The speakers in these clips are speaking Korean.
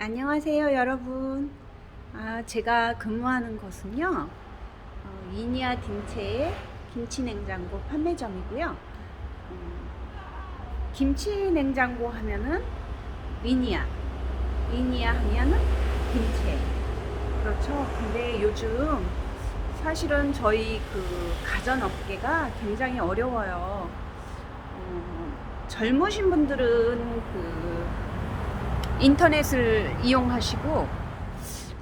안녕하세요, 여러분. 아, 제가 근무하는 곳은요, 어, 이니아 딘체의 김치 냉장고 판매점이고요. 음, 김치 냉장고 하면은 위니아, 위니아 하면은 딘체. 그렇죠. 근데 요즘 사실은 저희 그 가전업계가 굉장히 어려워요. 어, 젊으신 분들은 그 인터넷을 이용하시고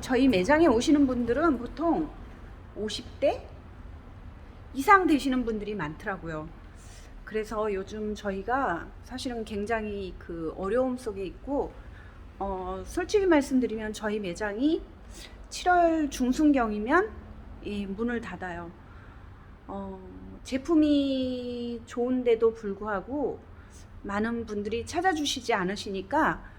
저희 매장에 오시는 분들은 보통 50대 이상 되시는 분들이 많더라고요. 그래서 요즘 저희가 사실은 굉장히 그 어려움 속에 있고 어, 솔직히 말씀드리면 저희 매장이 7월 중순경이면 이 문을 닫아요. 어, 제품이 좋은데도 불구하고 많은 분들이 찾아주시지 않으시니까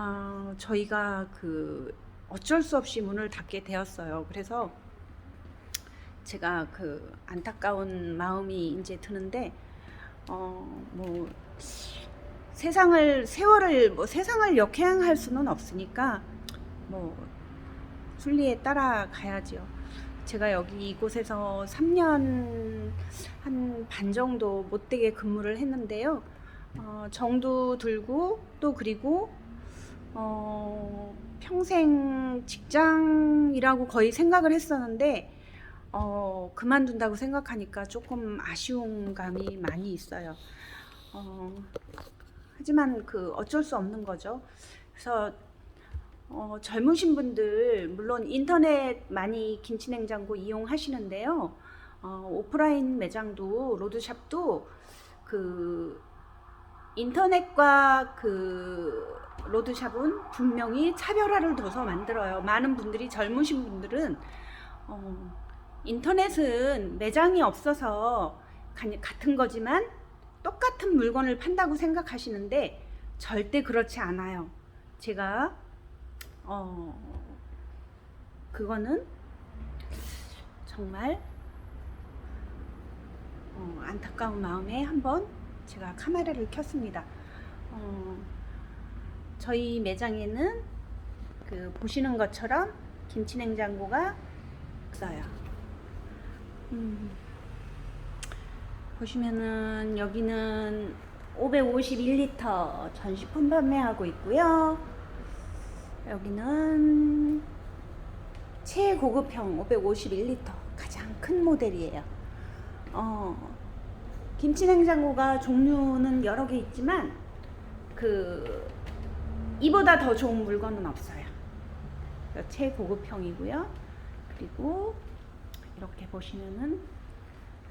아, 저희가 그 어쩔 수 없이 문을 닫게 되었어요. 그래서 제가 그 안타까운 마음이 이제 드는데 어, 뭐 세상을 세월을 뭐 세상을 역행할 수는 없으니까 뭐 순리에 따라 가야지요. 제가 여기 이곳에서 3년 한 반 정도 못되게 근무를 했는데요. 어, 정도 들고 또 그리고 어, 평생 직장이라고 거의 생각을 했었는데 어, 그만둔다고 생각하니까 조금 아쉬운 감이 많이 있어요. 어, 하지만 그 어쩔 수 없는 거죠. 그래서 어, 젊으신 분들 물론 인터넷 많이 김치냉장고 이용하시는데요. 어, 오프라인 매장도 로드샵도 그 인터넷과 그 로드샵은 분명히 차별화를 둬서 만들어요. 많은 분들이 젊으신 분들은 어, 인터넷은 매장이 없어서 가- 같은 거지만 똑같은 물건을 판다고 생각하시는데 절대 그렇지 않아요. 제가 어 그거는 정말 어, 안타까운 마음에 한번 제가 카메라를 켰습니다. 어, 저희 매장에는 그 보시는 것처럼 김치 냉장고가 있어요. 음, 보시면은 여기는 551리터 전시품 판매하고 있고요. 여기는 최고급형 551리터 가장 큰 모델이에요. 어, 김치 냉장고가 종류는 여러 개 있지만 그 이보다 더 좋은 물건은 없어요. 최고급형이고요. 그리고 이렇게 보시면은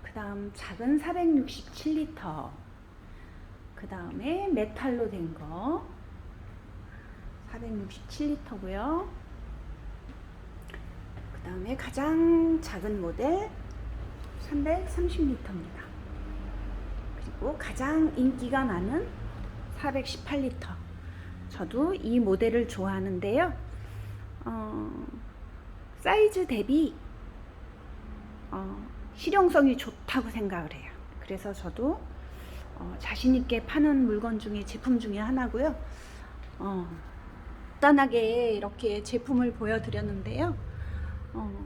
그 다음 작은 467리터 그 다음에 메탈로 된 거 467리터고요. 그 다음에 가장 작은 모델 330리터입니다. 그리고 가장 인기가 많은 418리터. 저도 이 모델을 좋아하는데요. 어, 사이즈 대비 어, 실용성이 좋다고 생각을 해요. 그래서 저도 어, 자신 있게 파는 물건 중에 제품 중에 하나고요. 어, 간단하게 이렇게 제품을 보여드렸는데요. 어,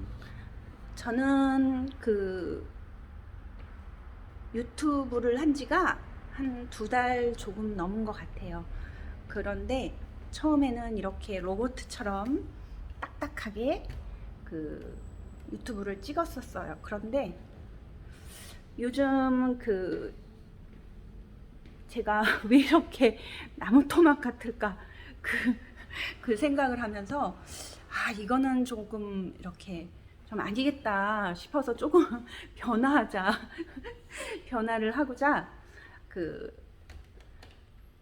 저는 그 유튜브를 한 지가 한 두 달 조금 넘은 것 같아요. 그런데 처음에는 이렇게 로봇처럼 딱딱하게 그 유튜브를 찍었었어요. 그런데 요즘 그 제가 왜 이렇게 나무 토막 같을까 그, 그 생각을 하면서 아 이거는 조금 이렇게 좀 아니겠다 싶어서 조금 변화하자 변화를 하고자 그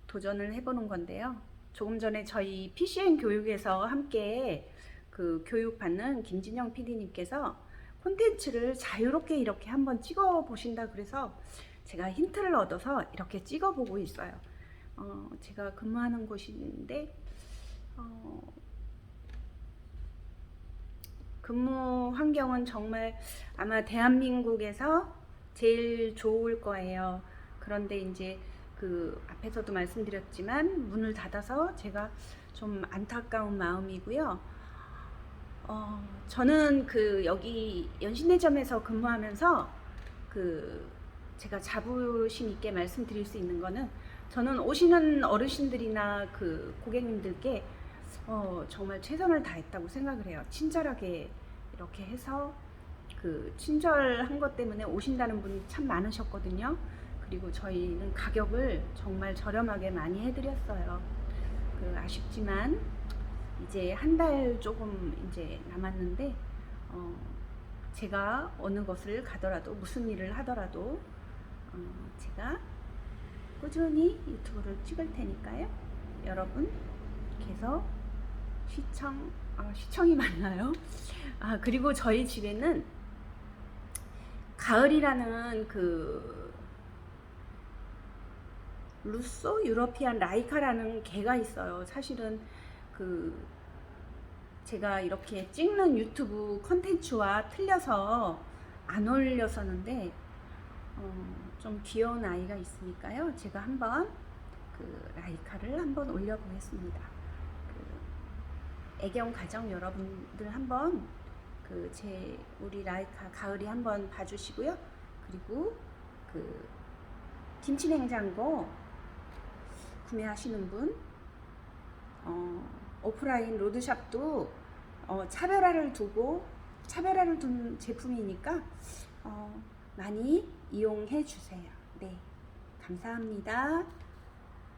도전을 해보는 건데요. 조금 전에 저희 PCN 교육에서 함께 그 교육받는 김진영 PD님께서 콘텐츠를 자유롭게 이렇게 한번 찍어 보신다 그래서 제가 힌트를 얻어서 이렇게 찍어 보고 있어요. 어, 제가 근무하는 곳인데 어, 근무 환경은 정말 아마 대한민국에서 제일 좋을 거예요. 그런데 이제 그 앞에서도 말씀드렸지만 문을 닫아서 제가 좀 안타까운 마음이고요. 어, 저는 그 여기 연신내점에서 근무하면서 그 제가 자부심 있게 말씀드릴 수 있는 거는 저는 오시는 어르신들이나 그 고객님들께 어, 정말 최선을 다했다고 생각을 해요. 친절하게 이렇게 해서 그 친절한 것 때문에 오신다는 분이 참 많으셨거든요. 그리고 저희는 가격을 정말 저렴하게 많이 해드렸어요. 그 아쉽지만 이제 한 달 조금 이제 남았는데 어, 제가 어느 것을 가더라도 무슨 일을 하더라도 어, 제가 꾸준히 유튜브를 찍을 테니까요. 여러분 계속 시청 아, 시청이 많나요? 아 그리고 저희 집에는 가을이라는 그 루소 유러피안 라이카라는 개가 있어요. 사실은 그 제가 이렇게 찍는 유튜브 컨텐츠와 틀려서 안 올렸었는데 어, 좀 귀여운 아이가 있으니까요. 제가 한번 그 라이카를 한번 올려보겠습니다. 그 애경 가정 여러분들 한번 그 제 우리 라이카 가을이 한번 봐주시고요. 그리고 그 김치 냉장고 구매하시는 분 어, 오프라인 로드샵도 어, 차별화를 두고 차별화를 둔 제품이니까 어, 많이 이용해 주세요. 네, 감사합니다.